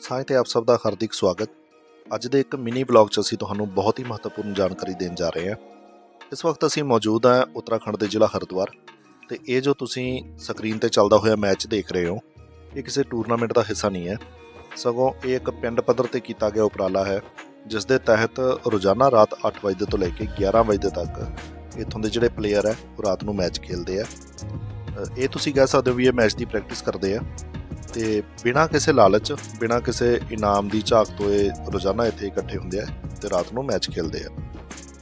ਸਾਂਝ ਤੇ ਆਪ ਸਭ ਦਾ ਹਾਰਦਿਕ ਸਵਾਗਤ। ਅੱਜ ਦੇ ਇੱਕ ਮਿਨੀ ਵਲੌਗ 'ਚ ਅਸੀਂ ਤੁਹਾਨੂੰ ਬਹੁਤ ਹੀ ਮਹੱਤਵਪੂਰਨ ਜਾਣਕਾਰੀ ਦੇਣ ਜਾ ਰਹੇ ਹਾਂ। ਇਸ ਵਕਤ ਅਸੀਂ ਮੌਜੂਦ ਹਾਂ ਉੱਤਰਾਖੰਡ ਦੇ ਜ਼ਿਲ੍ਹਾ ਹਰਿਦੁਆਰ ਤੇ ਇਹ ਜੋ ਤੁਸੀਂ ਸਕਰੀਨ ਤੇ ਚੱਲਦਾ ਹੋਇਆ ਮੈਚ ਦੇਖ ਰਹੇ ਹੋ, ਇਹ ਕਿਸੇ ਟੂਰਨਾਮੈਂਟ ਦਾ ਹਿੱਸਾ ਨਹੀਂ ਹੈ। ਸਗੋਂ ਇਹ ਇੱਕ ਪਿੰਡ ਪੱਧਰ ਤੇ ਕੀਤਾ ਗਿਆ ਉਪਰਾਲਾ ਹੈ, ਜਿਸ ਦੇ ਤਹਿਤ ਰੋਜ਼ਾਨਾ ਰਾਤ 8 ਵਜੇ ਤੋਂ ਲੈ ਕੇ 11 ਵਜੇ ਤੱਕ ਇੱਥੋਂ ਦੇ ਜਿਹੜੇ ਪਲੇਅਰ ਹੈ, ਉਹ ਰਾਤ ਨੂੰ ਮੈਚ ਖੇਡਦੇ ਆ। ਇਹ ਤੁਸੀਂ ਕਹਿ ਸਕਦੇ ਹੋ ਵੀ ਇਹ ਮੈਚ ਦੀ ਪ੍ਰੈਕਟਿਸ ਕਰਦੇ ਆ। ਤੇ ਬਿਨਾਂ ਕਿਸੇ ਲਾਲਚ, ਬਿਨਾਂ ਕਿਸੇ ਇਨਾਮ ਦੀ ਝਾਕ ਤੋਂ ਇਹ ਰੋਜ਼ਾਨਾ ਇੱਥੇ ਇਕੱਠੇ ਹੁੰਦੇ ਆ ਤੇ ਰਾਤ ਨੂੰ ਮੈਚ ਖੇਡਦੇ ਆ।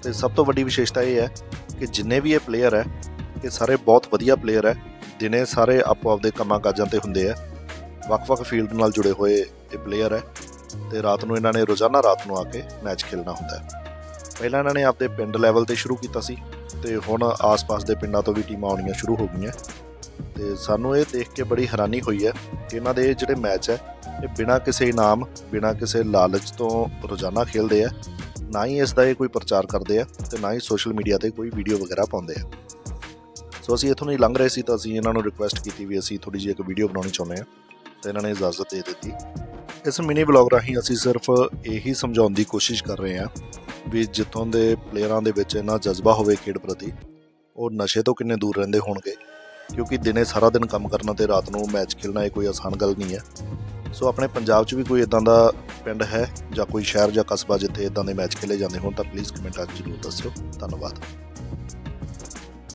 ਤੇ ਸਭ ਤੋਂ ਵੱਡੀ ਵਿਸ਼ੇਸ਼ਤਾ ਇਹ ਹੈ ਕਿ ਜਿੰਨੇ ਵੀ ਇਹ ਪਲੇਅਰ ਹੈ, ਇਹ ਸਾਰੇ ਬਹੁਤ ਵਧੀਆ ਪਲੇਅਰ ਹੈ, ਦਿਨੇ ਸਾਰੇ ਆਪੋ ਆਪਦੇ ਕੰਮਾਂ ਕਾਜਾਂ ਤੇ ਹੁੰਦੇ ਆ। ਵੱਖ-ਵੱਖ ਫੀਲਡ ਨਾਲ ਜੁੜੇ ਹੋਏ ਇਹ ਪਲੇਅਰ ਹੈ ਤੇ ਰਾਤ ਨੂੰ ਇਹਨਾਂ ਨੇ ਰੋਜ਼ਾਨਾ ਰਾਤ ਨੂੰ ਆ ਕੇ ਮੈਚ ਖੇਡਣਾ ਹੁੰਦਾ ਹੈ। ਪਹਿਲਾਂ ਇਹਨਾਂ ਨੇ ਆਪਦੇ ਪਿੰਡ ਲੈਵਲ ਤੇ ਸ਼ੁਰੂ ਕੀਤਾ ਸੀ ਤੇ ਹੁਣ ਆਸ-ਪਾਸ ਦੇ ਪਿੰਡਾਂ ਤੋਂ ਵੀ ਟੀਮਾਂ ਆਉਣੀਆਂ ਸ਼ੁਰੂ ਹੋ ਗਈਆਂ। ਤੇ ਸਾਨੂੰ ਇਹ ਦੇਖ ਕੇ ਬੜੀ ਹੈਰਾਨੀ ਹੋਈ ਹੈ ਕਿ ਇਹਨਾਂ ਦੇ ਜਿਹੜੇ ਮੈਚ ਹੈ, ਇਹ ਬਿਨਾਂ ਕਿਸੇ ਇਨਾਮ, ਬਿਨਾਂ ਕਿਸੇ ਲਾਲਚ ਤੋਂ ਰੋਜ਼ਾਨਾ ਖੇਲਦੇ ਆ। ਨਾ ਹੀ ਇਸ ਦਾ ਇਹ ਕੋਈ ਪ੍ਰਚਾਰ ਕਰਦੇ ਆ ਤੇ ਨਾ ਹੀ ਸੋਸ਼ਲ ਮੀਡੀਆ ਤੇ ਕੋਈ ਵੀਡੀਓ ਵਗੈਰਾ ਪਾਉਂਦੇ ਆ। ਸੋ ਅਸੀਂ ਇੱਥੋਂ ਨਹੀਂ ਲੰਘ ਰਹੇ ਸੀ ਤਾਂ ਅਸੀਂ ਇਹਨਾਂ ਨੂੰ ਰਿਕੁਐਸਟ ਕੀਤੀ ਵੀ ਅਸੀਂ ਥੋੜੀ ਜਿਹੀ ਇੱਕ ਵੀਡੀਓ ਬਣਾਉਣੀ ਚਾਹੁੰਦੇ ਆ ਤੇ ਇਹਨਾਂ ਨੇ ਇਜਾਜ਼ਤ ਦੇ ਦਿੱਤੀ। ਇਸ ਮਿਨੀ ਵਲੌਗ ਰਾਹੀਂ ਅਸੀਂ ਸਿਰਫ ਇਹੀ ਸਮਝਾਉਣ ਦੀ ਕੋਸ਼ਿਸ਼ ਕਰ ਰਹੇ ਹਾਂ ਵੀ ਜਿੱਥੋਂ ਦੇ ਪਲੇਅਰਾਂ ਦੇ ਵਿੱਚ ਇਹਨਾਂ ਜਜ਼ਬਾ ਹੋਵੇ ਖੇਡ ਪ੍ਰਤੀ, ਉਹ ਨਸ਼ੇ ਤੋਂ ਕਿੰਨੇ ਦੂਰ ਰਹਿੰਦੇ ਹੋਣਗੇ। ਕਿਉਂਕਿ ਦਿਨੇ ਸਾਰਾ ਦਿਨ ਕੰਮ ਕਰਨਾ ਤੇ ਰਾਤ ਨੂੰ ਮੈਚ ਖੇਲਣਾ ਇਹ ਕੋਈ ਆਸਾਨ ਗੱਲ ਨਹੀਂ ਹੈ। ਸੋ ਆਪਣੇ ਪੰਜਾਬ 'ਚ ਵੀ ਕੋਈ ਇਦਾਂ ਦਾ ਪਿੰਡ ਹੈ ਜਾਂ ਕੋਈ ਸ਼ਹਿਰ ਜਾਂ ਕਸਬਾ ਜਿੱਥੇ ਇਦਾਂ ਦੇ ਮੈਚ ਖੇਲੇ ਜਾਂਦੇ ਹੋਣ ਤਾਂ ਪਲੀਜ਼ ਕਮੈਂਟਾਂ 'ਚ ਜ਼ਰੂਰ ਦੱਸਿਓ। ਧੰਨਵਾਦ।